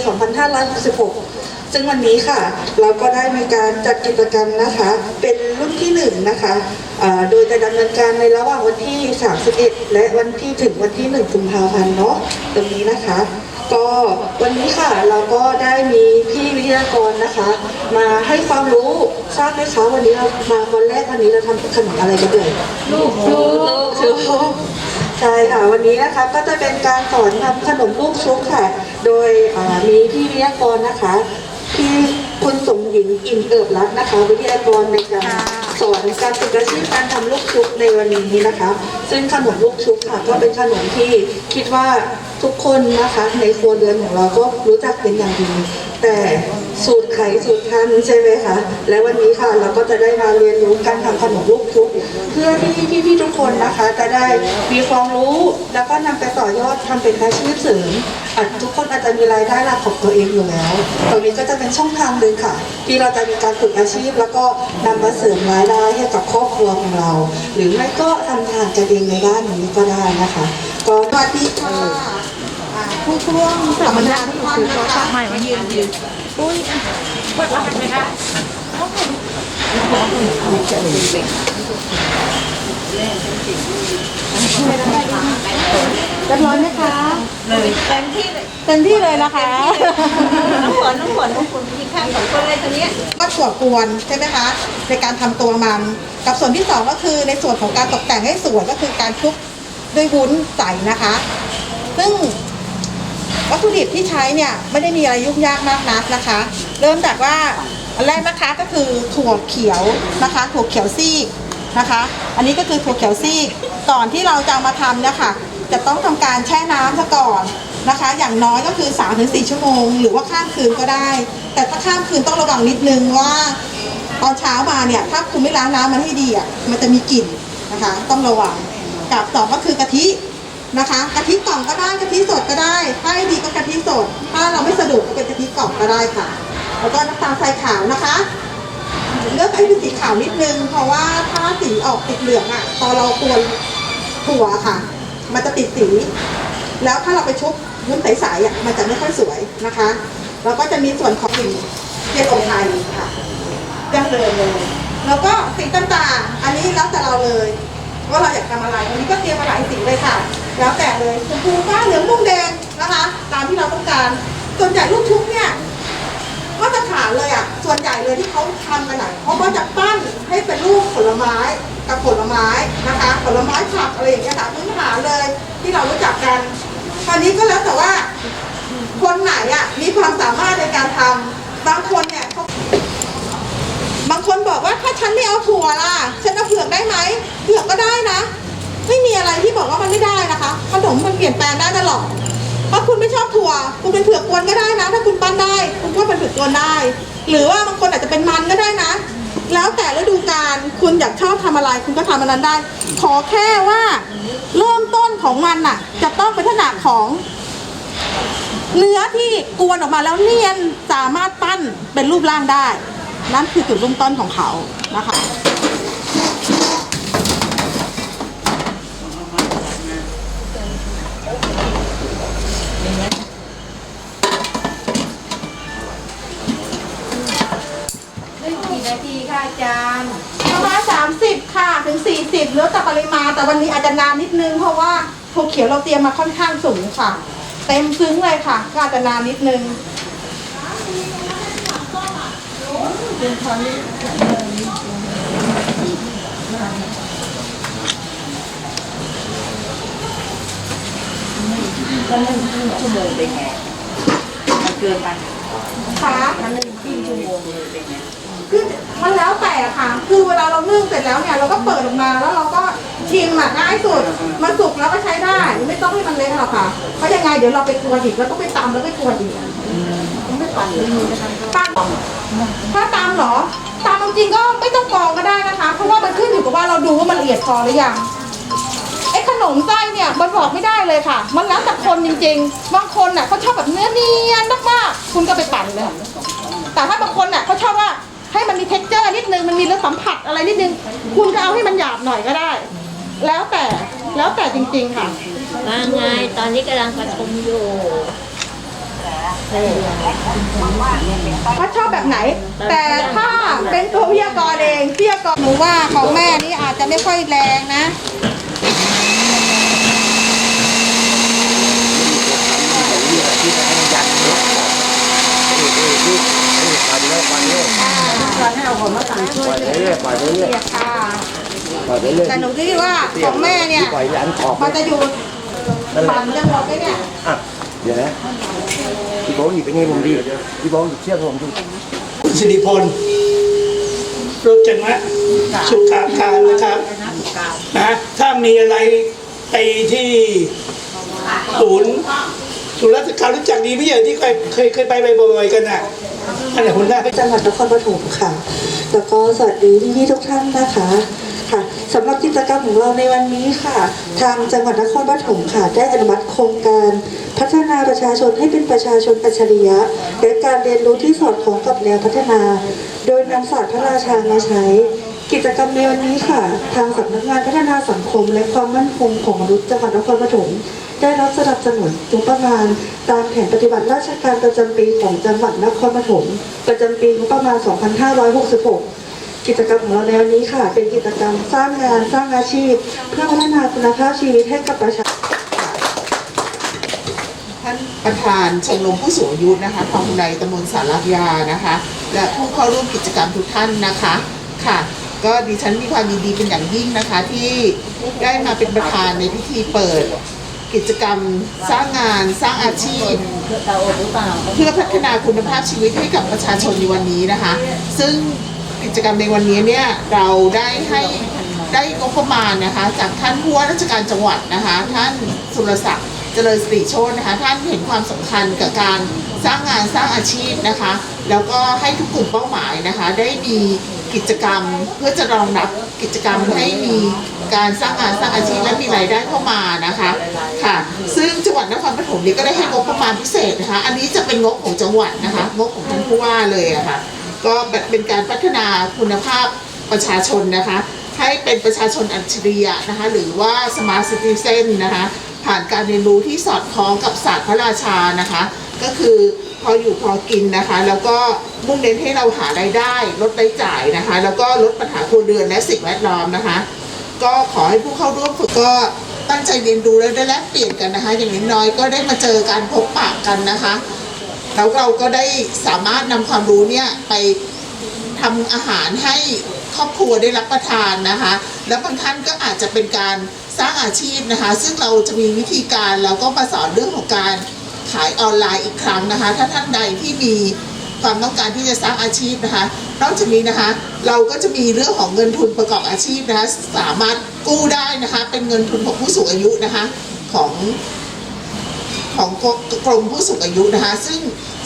2566 ซึ่งวันนี้ค่ะ เราก็ได้มีการจัดกิจกรรมนะคะ เป็นรุ่นที่หนึ่งนะคะเอ่อโดยจะดำเนินการในระหว่างวันที่ 31 และวันที่ถึงวันที่ 1 กุมภาพันธ์เนาะตรงนี้นะคะ ก็วันนี้ค่ะเราก็ได้มีพี่วิทยากรนะคะ มาให้ความรู้ทราบไหมคะวันนี้เรามาวันแรกวันนี้เราทำขนมอะไรกันเอ่ยลูกชุบลูกชุบ ใช่ค่ะวันนี้นะคะก็จะเป็นการสอนทำขนมลูกชุบค่ะ โดยมีพี่วิทยากรนะคะที่คุณสมหญิงอิ่มเอิบรัตนะคะ วิทยากรในการสอนการฝึกอาชีพการทำลูกชุบในวันนี้นะคะ ซึ่งขนมลูกชุบค่ะ ก็เป็นขนมที่คิดว่าทุกคนนะคะ ในครัวเรือนของเราก็รู้จักเป็นอย่างดี แต่สูตรไข่สูตรทันใช่ไหมคะ และวันนี้ค่ะเราก็จะได้มาเรียนรู้การทำขนมลูกชุบเพื่อที่พี่ๆทุกคนนะคะ จะได้มีความรู้แล้วก็นำไปต่อยอดทำเป็นอาชีพเสริมอาจทุกคนอาจจะมีรายได้หลักของตัวเองอยู่แล้ว ตรงนี้ก็จะเป็นช่องทางหนึ่งค่ะ ที่เราจะมีการฝึกอาชีพ แล้วก็นำมาเสริมรายได้ให้กับครอบครัวของเรา หรือไม่ก็ทำทานกันเองในด้านนี้ก็ได้นะคะก็สวัสดีค่ะ ผู้ช่วงสัมมนาที่ถือโทรศัพท์ใหม่มายืนยืนอุ้ยเปิดรหัสไหมคะเรียบร้อยไหมคะเลยเต็มที่เลยเต็มที่เลยนะคะน้ำฝนน้ำฝนน้ำฝนมีข้างสองคนเลยตัวเนี้ก็ถั่วกวนใช่ไหมคะในการทำตัวมันกับส่วนที่สองก็คือในส่วนของการตกแต่งให้สวยก็คือการคลุกด้วยวุ้นใสนะคะ ซึ่ง วัตถุดิบที่ใช้เนี่ยไม่ได้มีอะไรยุ่งยากมากนักนะคะ เริ่มจากว่าอันแรกนะคะก็คือถั่วเขียวนะคะถั่วเขียวซีกนะคะ อันนี้ก็คือถั่วเขียวซีกก่อนที่เราจะามาทำเนี่ยค่ะ จะต้องทำการแช่น้ำซะก่อนนะคะ อย่างน้อยก็คือ 3-4 ชั่วโมง หรือว่าข้ามคืนก็ได้ แต่ถ้าข้ามคืนต้องระวังนิดนึงว่าตอนเช้ามาเนี่ยถ้าคุณไม่ล้างน้ำมันให้ดีอะมันจะมีกลิ่นนะคะ ต้องระวังกับสองก็คือกะทิ นะคะกะทิกล่องก็ได้กะทิสดก็ได้ ถ้าดีก็กะทิสด ถ้าเราไม่สะดวกก็เป็นกะทิกล่องก็ได้ค่ะ แล้วก็น้ำตาลทรายขาวนะคะ เลือกให้เป็นสีขาวนิดนึง เพราะว่าถ้าสีออกติดเหลืองอะตอนเรากวนถั่วค่ะ มันจะติดสี แล้วถ้าเราไปชุบวุ้นใสๆอะมันจะไม่ค่อยสวยนะคะแล้วก็จะมีส่วนของกลิ่นเทียนองไทยค่ะดั้งเดิมเลยแล้วก็สีต่างๆอันนี้แล้วแต่เราเลย ว่าเราอยากทำอะไรวันนี้ก็เตรียมมาหลายสีเลยค่ะ แล้วแต่เลยชมพูฟ้าเหลืองม่วงแดงนะคะ ตามที่เราต้องการส่วนใหญ่ลูกชุบเนี่ยมาตรฐานเลยอะส่วนใหญ่เลยที่เขาทำกันอะเขาก็จะปั้นให้เป็นรูปผลไม้กับผลไม้นะคะ ผลไม้ผักอะไรอย่างเงี้ยค่ะพื้นฐานเลยที่เรารู้จักกันคราวนี้ก็แล้วแต่ว่า คนไหนอะมีความสามารถในการทำบางคนเนี่ยบางคนบอกว่าถ้าฉันไม่เอาถั่วล่ะฉัน ผือกได้ไหมเผือกก็ได้นะ ไม่มีอะไรที่บอกว่ามันไม่ได้นะคะขนมมันเปลี่ยนแปลงได้ตลอดถ้าคุณไม่ชอบถั่ว คุณเป็นเผือกกวนก็ได้นะ ถ้าคุณปั้นได้ คุณก็เป็นเผือกกวนได้ หรือว่าบางคนอาจจะเป็นมันก็ได้นะ แล้วแต่ฤดูกาลคุณอยากชอบทำอะไร คุณก็ทำอันนั้นได้ ขอแค่ว่าเริ่มต้นของมันน่ะ จะต้องเป็นลักษณะของเนื้อที่กวนออกมาแล้วเนียนสามารถปั้นเป็นรูปร่างได้ นั่นคือจุดเริ่มต้นของเขานะคะ ได้กี่นาทีค่ะอาจารย์ ประมาณ30 ค่ะ ถึง40แล้วแต่ปริมาณแต่วันนี้อาจจะนานนิดนึง เพราะว่าถั่วเขียวเราเตรียมมาค่อนข้างสูงค่ะ เต็มซึ้งเลยค่ะ ก็อาจจะนานนิดนึงก็นึ่งครึ่งชั่วโมงเป็นไง มันเกินไปค่ะถ้านึ่งครึ่งชั่วโมงเลยเป็นไง คือมันแล้วแต่ค่ะ คือเวลาเรานึ่งเสร็จแล้วเนี่ยเราก็เปิดออกมาแล้วเราก็ชิมอะง่ายสุดมันสุกแล้วก็ใช้ได้ ไม่ต้องให้มันเละหรอกค่ะ เพราะยังไงเดี๋ยวเราไปกวนอีกเราต้องไปตำแล้วไปกวนอีกต้องไปปั่นเลยปั่นถ้าตำเหรอตำจริงๆก็ไม่ต้องกรองก็ได้นะคะ เพราะว่ามันขึ้นอยู่กับว่าเราดูว่ามันละเอียดพอหรือยังไอ้ขนมไส้เนี่ยมันบอกไม่ได้เลยค่ะ มันแล้วแต่คนจริงๆ บางคนน่ะเขาชอบแบบเนื้อเนียนมากๆคุณก็ไปปั่นเลย แต่ถ้าบางคนน่ะเขาชอบว่า ให้มันมี t e x t อร์นิดนึงมันมีรสสัมผัสอะไรนิดนึง คุณก็เอาให้มันหยาบหน่อยก็ได้ แล้วแต่แล้วแต่จริง ๆค่ะ ว่าไงตอนนี้กำลังประชุมอยู่ว่าชอบแบบไหน แต่ถ้าเป็นตัววิทยากรเองวิทยากรหนูว่าของแม่นี่อาจจะไม่ค่อยแรงนะ ค่ะแต่หนูคิดว่าของแม่เนี่ยปล่อยอันออกมันจะอยู่ปั่นจะหมดไหมเนี่ยอะเดี๋ยวนะพี่โบ๊ทหยิบไปนี่ผมดีพี่โบ๊ทหยิบเชือกผมดูคุณสิริพลโรจนะสุขาการนะครับนะถ้ามีอะไรไปที่ศูนย์ศูนย์ราชการรู้จักดีไม่ใช่ที่เคยเคยเคยไปบ่อยๆกันน่ะ อันไหนคุณได้ไปจังหวัดนครปฐมค่ะ แล้วก็สวัสดีพี่ๆทุกท่านนะคะค่ะสำหรับกิจกรรมของเราในวันนี้ค่ะ ทางจังหวัดนครปฐมค่ะ ได้อนุมัติโครงการพัฒนาประชาชนให้เป็นประชาชนอัจฉริยะและการเรียนรู้ที่สอดคล้องกับแนวพัฒนา โดยนำศาสตร์พระราชามาใช้ กิจกรรมในวันนี้ค่ะ ทางสำนักงานพัฒนาสังคม และความมั่นคงของมนุษย์จังหวัดนครปฐม ได้รับสนับสนุนงบประมาณ ตามแผนปฏิบัติราชการประจำปีของจังหวัดนครปฐมประจำปีงบประมาณ 2566 กิจกรรมของเราในวันนี้ค่ะ เป็นกิจกรรมสร้างงานสร้างอาชีพ เพื่อพัฒนาคุณภาพชีวิตให้กับประชาชนท่านประธานชมรมผู้สูงอายุนะคะคลองในตำบลสารยานะคะ และผู้เข้าร่วมกิจกรรมทุกท่านนะคะค่ะก็ดิฉันมีความยินดีเป็นอย่างยิ่งนะคะที่ได้มาเป็นประธานในพิธีเปิด กิจกรรม สร้างงาน สร้างอาชีพเพื่อพัฒนาคุณภาพชีวิตให้กับประชาชนในวันนี้นะคะ ซึ่งกิจกรรมในวันนี้เนี่ยเราได้ให้ได้งบประมาณนะคะ จากท่านผู้ว่าราชการจังหวัดนะคะ ท่านสุรศักดิ์เจริญสิริโชตนะคะ ท่านเห็นความสำคัญกับการสร้างงานสร้างอาชีพนะคะ แล้วก็ให้ทุกกลุ่มเป้าหมายนะคะ ได้มีกิจกรรมเพื่อจะรองรับกิจกรรมให้มี การสร้างงานสร้างอาชีพและมีรายได้เข้ามานะคะค่ะ ซึ่งจังหวัดนครปฐมนี่ก็ได้ให้งบประมาณพิเศษนะคะ อันนี้จะเป็นงบของจังหวัดนะคะงบของท่านผู้ว่าเลยอะค่ะก็เป็นการพัฒนาคุณภาพประชาชนนะคะ ให้เป็นประชาชนอัจฉริยะนะคะ หรือว่า smart citizen นะคะ ผ่านการเรียนรู้ที่สอดคล้องกับศาสตร์พระราชานะคะ ก็คือพออยู่พอกินนะคะ แล้วก็มุ่งเน้นให้เราหารายได้ลดรายจ่ายนะคะ แล้วก็ลดปัญหาครัวเรือนและสิ่งแวดล้อมนะคะ ก็ขอให้ผู้เข้าร่วมฝึกก็ตั้งใจเรียนรู้และได้แลกเปลี่ยนกันนะคะ อย่างน้อยๆก็ได้มาเจอการพบปะกันนะคะแล้วเราก็ได้สามารถนำความรู้เนี่ยไปทำอาหารให้ครอบครัวได้รับประทานนะคะ แล้วบางท่านก็อาจจะเป็นการสร้างอาชีพนะคะ ซึ่งเราจะมีวิธีการแล้วก็มาสอนเรื่องของการขายออนไลน์อีกครั้งนะคะ ถ้าท่านใดที่มี ความต้องการที่จะสร้างอาชีพนะคะ นอกจากนี้นะคะ เราก็จะมีเรื่องของเงินทุนประกอบอาชีพนะคะสามารถกู้ได้นะคะ เป็นเงินทุนของผู้สูงอายุนะคะของของกรมผู้สูงอายุนะคะ ซึ่ง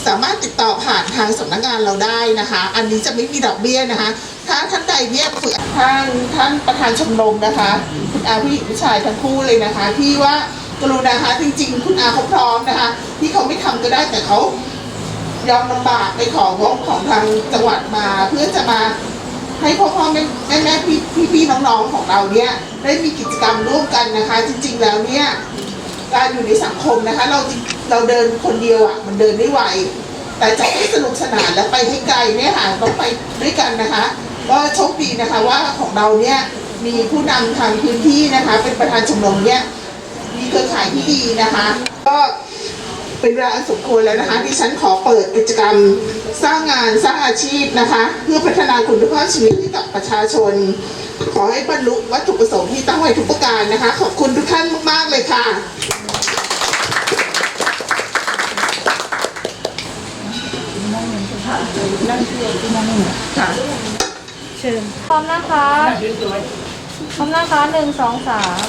สามารถติดต่อผ่านทางสำนักงานเราได้นะคะ อันนี้จะไม่มีดอกเบี้ยนะคะ ถ้าท่านใดเนี่ยฝึกท่างท่านประธานชมรมนะคะคุณอาผู้หญิงผู้ชายทั้งคู่เลยนะคะ ที่ว่ากรุณาคะจริง ๆ คุณอาเขาพร้อมนะคะ ที่เขาไม่ทำก็ได้แต่เขา ยอมลำบากไปของงบของทางจังหวัดมาเพื่อจะมาให้พ่อพ่อแม่แม่แม่พี่พี่พี่น้องๆของเราเนี่ยได้มีกิจกรรมร่วมกันนะคะ จริง ๆ แล้วเนี่ยการอยู่ในสังคมนะคะ เราเราเดินคนเดียวอะมันเดินไม่ไหว แต่จะให้สนุกสนานและไปให้ไกลเนี่ยค่ะต้องไปด้วยกันนะคะก็โชคดีนะคะว่าของเราเนี่ยมีผู้นำทางพื้นที่นะคะ เป็นประธานชมรมเนี่ยมีเครือข่ายที่ดีนะคะ ก็ เป็นเวลาอันสมควรแล้วนะคะที่ฉันขอเปิดกิจกรรมสร้างงานสร้างอาชีพนะคะ เพื่อพัฒนาคุณภาพชีวิตให้กับประชาชน ขอให้บรรลุวัตถุประสงค์ที่ตั้งไว้ทุกประการนะคะ ขอบคุณทุกท่านมากๆเลยค่ะพร้อมนะคะพร้อมนะคะหนึ่งสองสาม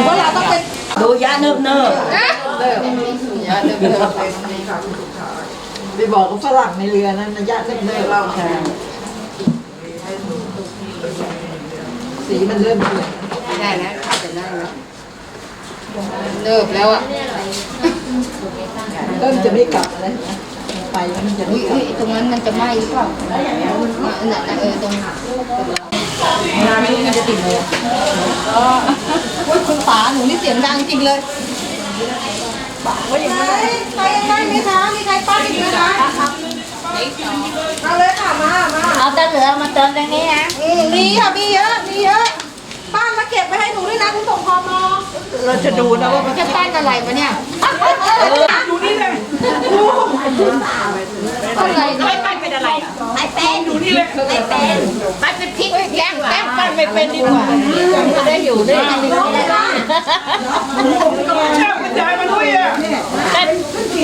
อว่าเราต้องเป็นดูยะเนิบเนิบไปบอกกับฝรั่งในเรือนั้นนะญาติเริ่มเลิกเราแทนสีมันเริ่มเปลี่ยนได้แล้วจะได้แล้วเลิกแล้วอะเริ่มจะไม่กลับแล้วนะไปแล้วมันจะไม่อุ้ยกลับอุ้ยตรงนั้นมันจะไหม้หรือเปล่าน่ะน่ะเออตรง งานไม่รู้มันจะติดเลยโอ้ยคุณป๋าหนูนี่เสียงดังจริงเลยใครใครได้ไหมคะมีใครป้าอีกไหมคะเอาเลยค่ะมามาเอาตะเหลือมาเติมตรงนี้นะอืมมีค่ะมีเยอะมีเยอะป้ามาเก็บไปให้หนูด้วยนะคุณส่งพมเราจะดูนะว่ามันจะปั้นอะไรมาเนี่ยอยู่นี่เลยอะไรไม่ปั้น เป็นอะไรอะไม่เป็นอยู่นี่เลยไม่เป็นปั้นเป็นพริกแกงแกงปั้นไม่เป็นดีกว่าจะได้อยู่ได้เจ้ามันยายมันด้วยอะเป็น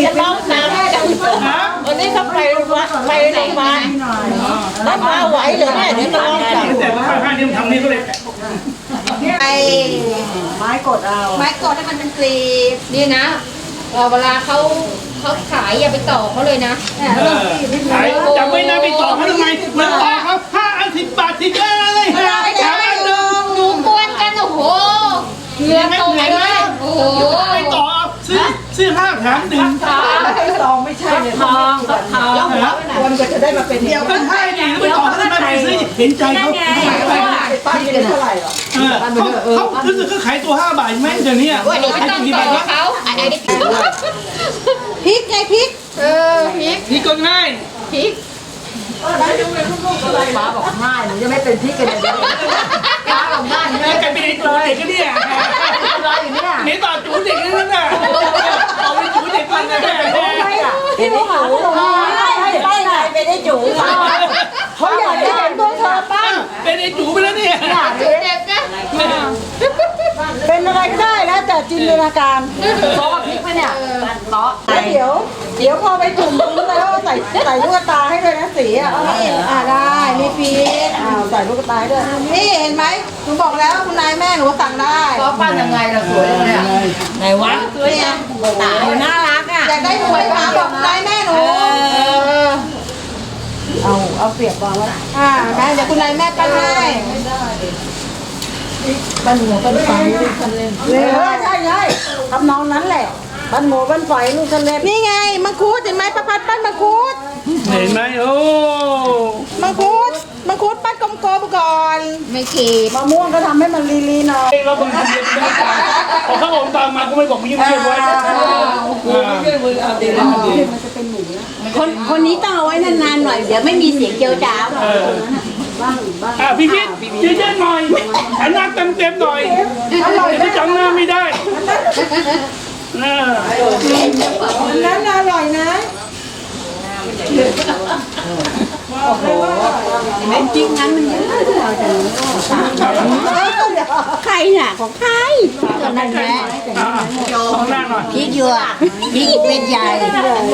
จะร้องน้ำจังฮะวันนี้เขาไปวัดไปโรงพยาบาลแล้วมาไหวเหรือแม่เดี๋ยวร้องจังแต่ว่าห้าเดียวทำนี่ก็เลยไอไม้กดเอาไม้กดให้มันเป็นกลีบนี่นะเอ่อเวลาเขา เขาขายอย่าไปต่อเขาเลยนะขายจำไว้นะไปต่อเขาทำไมมันต่อเขาห้าอันสิบบาทสิเยอะเลยถามอันหนึ่งหนูกวนกันโอ้โหเหงื่อตกเลยโอ้โหไปต่อ ซื้อห้าแถมหนึ่งซองไม่ใช่เนี่ยทองทองควรก็จะได้มาเป็นเดียวก็ใช่ไงแล้วไปต่อเขาทำไมไปซื้อเห็นใจเขาป้าเป็นเท่าไหร่หรอเออเขาเขารู้สึกเขาขายตัวห้าบาทไหมเดี๋ยวนี้วันนี้ไม่ต้องต่อวะเขาไอ้ไอ้นี่พริกไงพริกเออพริกนี่ก็ง่ายพริก ป้าบอกง่ายหนูจะไม่เป็นพี่กันเลยป้าบอกง่ายแล้วกลายเป็นไอ้ตัวเด็กก็เนี่ยรออยู่เนี่ยนี่ต่อจูเด็กนั่นน่ะเอาไปจูเด็กมันนะพี่หนูหาหนูให้ให้ป้าไหนไปได้จูเขาอยากได้เห็นตัวเธอป้าเป็นไอ้จูไปแล้วเนี่ยเด็กนะ เป็นอะไรก็ได้แล้วแต่จินตนาการซอสพริกไหมเนี่ยเนาะแล้วเดี๋ยว เดี๋ยวพอไปจุ่มตรงนู้นแล้วใส่ใส่ลูกตาให้ด้วยนะสีอะนี่อ่าได้มีพริกอ้าวใส่ลูกตาให้ด้วยนี่เห็นไหมหนูบอกแล้วคุณนายแม่หนูสั่งได้ก็ปั้นยังไงล่ะสวยยังไงอะไหนวะเนี่ยหนูน่ารักอะอยากได้หนูไหมคะบอกคุณนายแม่หนูเอาเอาเสียบวางไว้อ่าได้เดี๋ยวคุณนายแม่ปั้นให้ ปั้นหัวปั้นไฟลูกคันเล่นเลยใช่ใช่ทำนองนั้นแหละปั้นหัวปั้นไฟลูกคันเล่นนี่ไงมังคุดเห็นไหมประพัดปั้นมังคุดเห็นไหมโอ้มังคุดมังคุดปั้นกลมๆก่อน ไม่ขีดมะม่วงก็ทำให้มันลีลีหน่อยเองเราคนเดียวไม่ได้พอเขาบอกตามมาก็ไม่บอกมีเพื่อนไว้คนคนนี้ต้องเอาไว้นานๆหน่อยเดี๋ยวไม่มีเสียงเจียวจ้าวเอออะพี่พิษเยอะๆหน่อยหันหน้าเต็มๆหน่อยไม่จำหน้าไม่ได้เออนั้นอร่อยนะ จริงงั้นมันเยอะใครน่ะของใครตัวนั้นแหละอะข้างหน้าหน่อยพริกหยวกพริกเม็ดใหญ่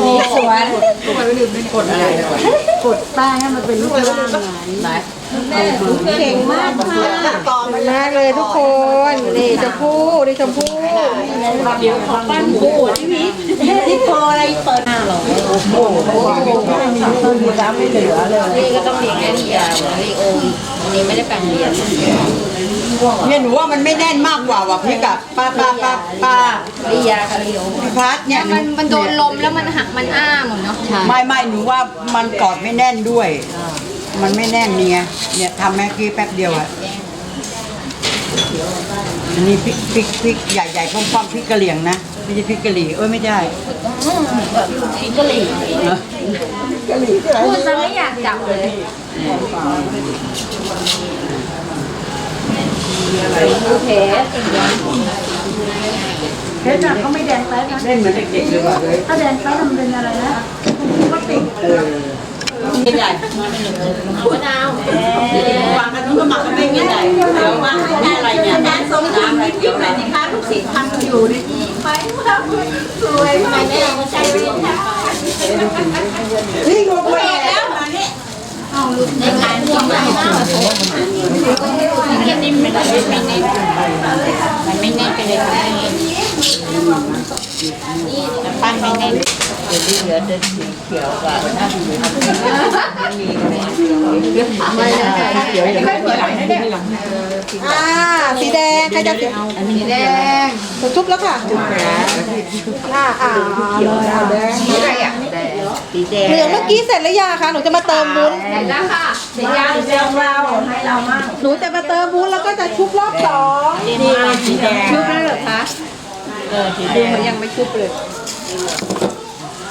พริกสวนกดแป้งให้มันเป็นลูกล่างไหนเก่งมากค่ะมากเลยทุกคนนี่ชมพู่นี่ชมพู่เดี๋ยวขอปั้นหมูที่พริกที่โพอะไรเปิดหน้าหรอต้นมีน้ำไม่เหลือเลยนี่ก็ต้องเรียนแค่นี้อะนี่โอมอันนี้ไม่ได้แปลงเรียนเนี่ยหนูว่ามันไม่แน่นมากกว่าว่ะพริกอะป้าป้าป้าป้าริยาคาริโอพี่พัดเนี่ยมันมันโดนลมแล้วมันหักมันอ้าหมดเนาะไม่ไม่หนูว่ามันกอดไม่แน่นด้วย มันไม่แน่นเนี่ยเนี่ยทำแม่กี้แป๊บเดียวอะอันนี้พริกพริกพริกใหญ่ๆป้อมๆพริกกระเหรี่ยงนะ ไม่ใช่พริกกะหรี่เอ้ยไม่ใช่พริกกะหรี่พูดซะไม่อยากจับเลยโอเคเพชรน่ะเขาไม่แดงแป๊ดนะเล่นเหมือนเด็กๆเลยว่ะเลยถ้าแดงแป๊ดมันเป็นอะไรนะก็ติด ไม่ใหญ่มะนาววางกันทุกหมักกันไม่ไม่ใหญ่เดี๋ยวว่าได้อะไรเนี่ยน้ำส้มน้ำอะไรเดี๋ยวไหนสิคะลูกศิษย์ทำอยู่ในที่ไปว่าสวยทำไมไม่เอามาใช้ไว้ในท้ายนี่งงไปแล้วมาเนี่ยในขายพวงมาลัยมันแค่นิ่มไม่ได้ไม่แน่นมันไม่แน่นไปเลยค่ะปั้นไม่แน่น เดี๋ยวเหลือแต่สีเขียวกับหน้าสีไม่ได้เขียวอย่างนี้หลังอ่าสีแดงใครจะสีสีแดงหนูชุบแล้วค่ะอ่าอ่าเลยอะแดงสีอะไรอะสีแดงเหลืองเมื่อกี้เสร็จแล้วยาค่ะหนูจะมาเติมวุ้นเสร็จแล้วค่ะสียางสีเราให้เรามั่งหนูจะมาเติมวุ้นแล้วก็จะชุบรอบสองนี่สีแดงชุบแล้วเหรอคะเออสีแดงยังไม่ชุบเลย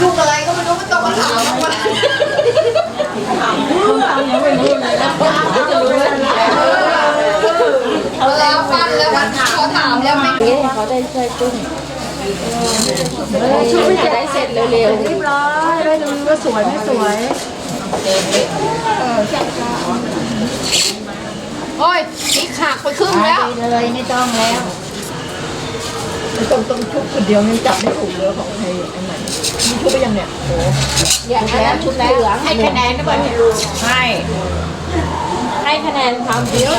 ลูกอะไรก็ไม่รู้ไม่ต้องมาถามมาถามเพื่อยังไม่รู้เลยนะจะรู้แล้วฟัเขาถามแล้วไม่รู้เขาได้ช่วยจุ้งช่วยจะได้เสร็จเร็วๆรีบร้อยได้ดูว่าสวยไม่สวยโอ้ยนี่ขาดไปครึ่งแล้วเลยไม่ต้องแล้ว ต้องต้องชุบคนเดียวยังจับไม่ถูกเลยของไอ้ไอ้ไหนมีชุบไปยังเนี่ยอย่างแล้วชุดเหลืองให้คะแนนนะบ้านให้ ให้คะแนนความเดียว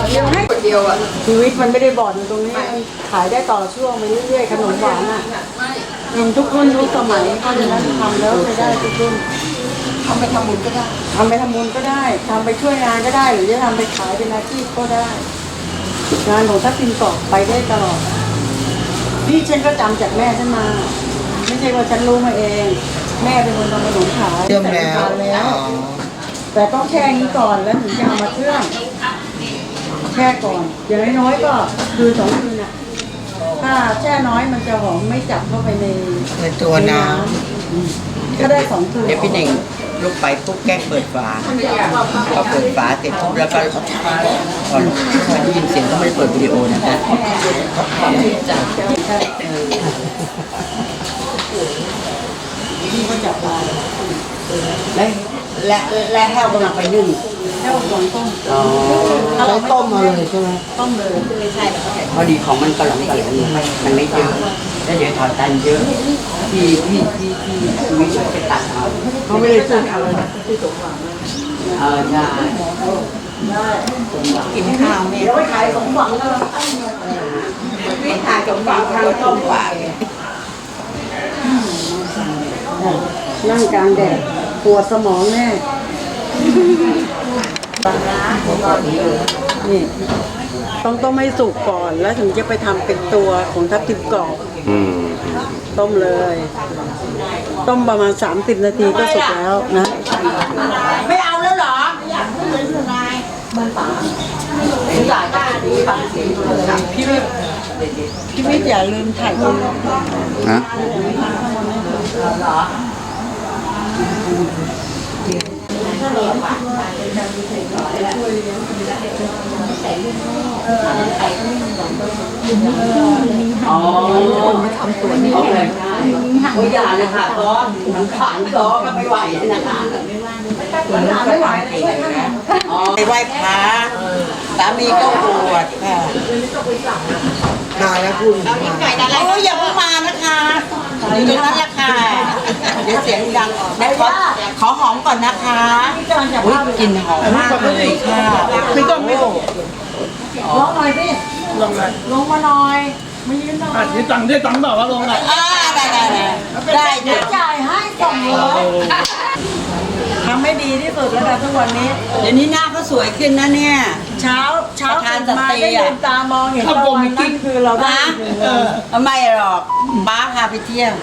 ชีวิตมันไม่ได้บอดอยู่ตรงนี้ขายได้ต่อช่วงไปเรื่อยๆขนมหวานอะยังทุกรุ่นทุกสมัยเพราะฉะนั้นทำแล้วไปได้ทุกรุ่นทำไปทำบุญก็ได้ทำไปทำบุญก็ได้ทำไปช่วยงานก็ได้ หรือจะทำไปขายเป็นอาชีพก็ได้ งานของทัพทิมกรอบไปได้ตลอด นี่ฉันก็จำจากแม่ฉันมา ไม่ใช่ว่าฉันรู้มาเอง แม่เป็นคนทำขนมขายเริ่มแล้วต่แล้ว แต่ต้องแช่นี้ก่อนแล้วถึงจะเอามาเชื่อมแช่ก่อน อย่างน้อยๆก็คือสองคืนอะ ถ้าแช่น้อยมันจะหอมไม่จับเข้าไปในในตัวน้อืมถ้าได้สองคืนเดี๋ยวพี่เน่ง ลุกไปปุ๊บแกล้งเปิดฝาพอเปิดฝาเสร็จปุ๊บแล้วก็พอพอได้ยินเสียงก็ไม่ได้เปิดวิดีโอนะคะพี่ก็จับได้และและและแห้วกำลังไปนึ่งแค่ก่อนต้มอ๋อต้มมาเลยใช่ไหมต้มเลยใช่พอดีของมันกระหล่ำกระหลมมันไม่เยอะแล้วเดี๋ยวถอดตันเยอะ ที่ที่ที่ที่ชีวิตไปตัดเอาเขาไม่ได้ซื้ออะไรนะที่ตกหลังเออใช่กินข้าวแม่เดี๋ยวไปขายของหวังนะไม่ทานกับฝากทางต้มฝากนั่งกลางแดดปวดสมองแน่นี่ ต้องต้มให้สุกก่อน แล้วถึงจะไปทำเป็นตัวของทับทิมกรอบต้มเลย ต้มประมาณ 30 นาทีก็สุกแล้วนะ ไม่เอาแล้วเหรอพี่วิทย์พี่วิทย์อย่าลืมถ่ายรูปฮะ อ๋อทำตัวนี้เลยโอ้ยอย่านะคะก็ทั้งขันก็ก็ไม่ไหวนะคะไม่ไหวอ๋อไปไหว้พระสามีก็บวชค่ะมาแล้วคุณโอ้ยอย่าเพิ่งมานะคะ อยู่ตรงนั้นแหละค่ะ เดี๋ยวเสียงดังแม่ขอขอหอมก่อนนะคะอุ้ยกลิ่นหอมมากเลยค่ะไม่ต้องไม่ต้องลงหน่อยสิลงลงมาหน่อยมายืนหน่อยอะที่ตังค์ที่ตังค์บอกว่าลงอะอ่าได้ได้ได้ได้เดี๋ยวจ่ายให้สองร้อย ทำให้ดีที่สุดแล้วนะทุกวันนี้ เดี๋ยวนี้หน้าเขาสวยขึ้นนะเนี่ย เช้าเช้าประธานตื่นมาสตรีได้อะลืมตามองเห็นตะวันนั่นคือเราได้นะหนึ่งเอวันอทำไมหรอกบ้าพาไปเที่ยว